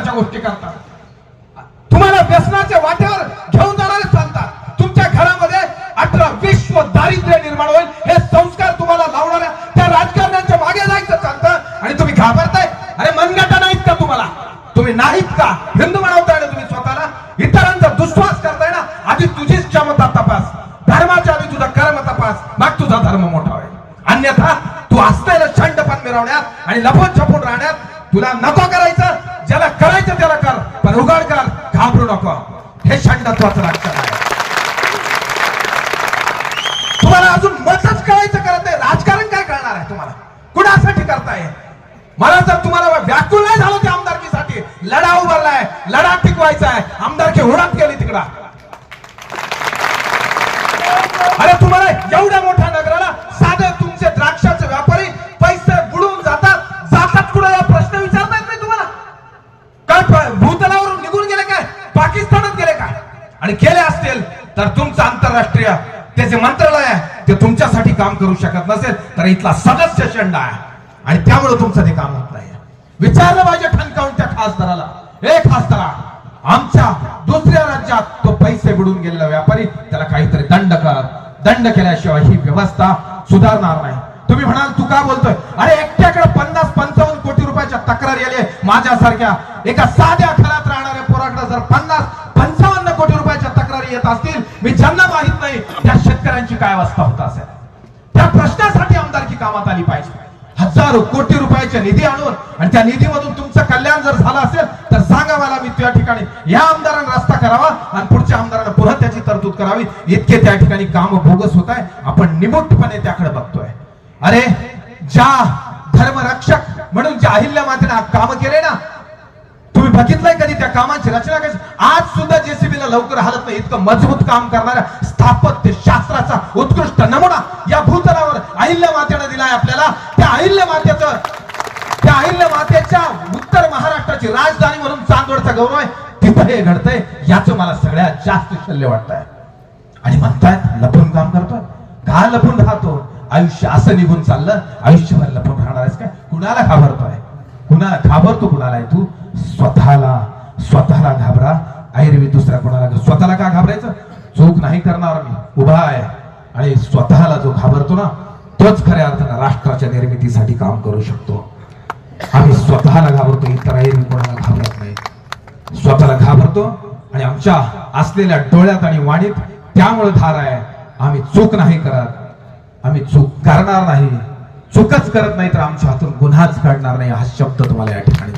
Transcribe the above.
व्यसनाच्या गोष्टी करतात. तुम्हाला व्यसनाच्या वाट्यावर घेऊन जाणारे चालतात. तुमच्या घरामध्ये अठरा विश्व दारिद्र्य निर्माण होईल. हे संस्कार तुम्हाला लावणाऱ्या त्या राजकारण्यांच्या मागे जायचं चालतं आणि तुम्ही घाबरताय. अरे मनगटा नाहीत का तुम्हाला? तुम्ही नाहीत का? हिंदू म्हणवताय ना तुम्ही स्वतःला? इतरांचा दुश्वास करताय ना? आधी तुझीच क्षमता तपास. धर्माच्या आधी तुझा कर्म तपास. मग तुझा धर्म मोठा होईल. अन्यथा तू असलेलं छंडपण मिरवण्यात आणि लपून छपून राहण्यात तुला नको करायचं. ज्याला करायचं त्याला कर पण उघड कर घाबरू नको. हे षंडत्वाचं राजकारण आहे. पाकिस्तानात गेले का? आणि गेले असतील तर तुमचं आंतरराष्ट्रीय त्याचे मंत्रालय आहे ते तुमच्यासाठी काम करू शकत नसेल तर इथला सदस्य शंड आहे. आणि त्यामुळे तुमचं ते काम होत नाही विचारलं पाहिजे ठणकावून त्या खासदाराला. हे खासदारा आमच्या दुसऱ्या राज्यात तो पैसे बुडून गेलेला व्यापारी त्याला काहीतरी दंड कर. दंड केल्याशिवाय ही व्यवस्था सुधारणार नाही. तुम्ही म्हणाल तू का बोलतोय? अरे एकट्याकडे पन्नास पंचावन्न कोटी रुपयाच्या तक्रारी आली माझ्यासारख्या एका साध्या घरात जर पन्नास पंचावन्न कोटी रुपयाच्या तक्रारी येत असतील मी ज्यांना माहीत नाही त्या शेतकऱ्यांची काय अवस्था होत असेल? त्या प्रश्नासाठी आमदारकी कामात आली पाहिजे. हजारो कोटी रुपयाच्या निधी आणून आणि त्या निधीमधून तुमचं कल्याण जर झालं असेल तर सांगा मला मी त्या ठिकाणी. या आमदारांना रस्ता करावा आणि पुढच्या आमदारांना पुन्हा त्याची तरतूद करावी. इतके त्या ठिकाणी काम बोगस होत आहे. आपण निमुटपणे त्याकडे बघतोय. अरे ज्या धर्मरक्षक म्हणून ज्या अहिल्या मातेने काम केले ना बघितलंय कधी त्या कामाची रचना कशी? आज सुद्धा जेसीबीला लवकर हालत नाही इतकं मजबूत काम करणाऱ्या स्थापत्य शास्त्राचा उत्कृष्ट नमुना या भूतलावर अहिल्या मातेने दिलाय आपल्याला. त्या अहिल्य मातेचं त्या अहिल्या मातेच्या उत्तर महाराष्ट्राची राजधानी म्हणून चांदवडचा गौरव आहे. तिथं हे घडतंय याचं मला सगळ्यात जास्त शल्य वाटतंय. आणि म्हणतायत लपून काम करतोय. का लपून राहतो? आयुष्य असं निघून चाललं आयुष्यभर लपून राहणार आहेस काय? कुणाला घाबरतोय? घाबरतो कुणाला आहे तू? स्वतःला. स्वतःला घाबरा. ऐरवी दुसऱ्या कोणाला स्वतःला का घाबरायचं? चूक नाही करणार मी. उभा आहे. आणि स्वतःला जो घाबरतो ना तोच खऱ्या अर्थानं राष्ट्राच्या निर्मितीसाठी काम करू शकतो. आम्ही स्वतःला घाबरतो इतर ऐरवी कोणाला घाबरत नाही. स्वतःला घाबरतो आणि आमच्या असलेल्या डोळ्यात आणि वाणीत त्यामुळे धार आहे. आम्ही चूक नाही करत. आम्ही चूक करणार नाही. चूकच करत नाही तर आमच्या हातून गुन्हाच घडणार नाही हा शब्द तुम्हाला या ठिकाणी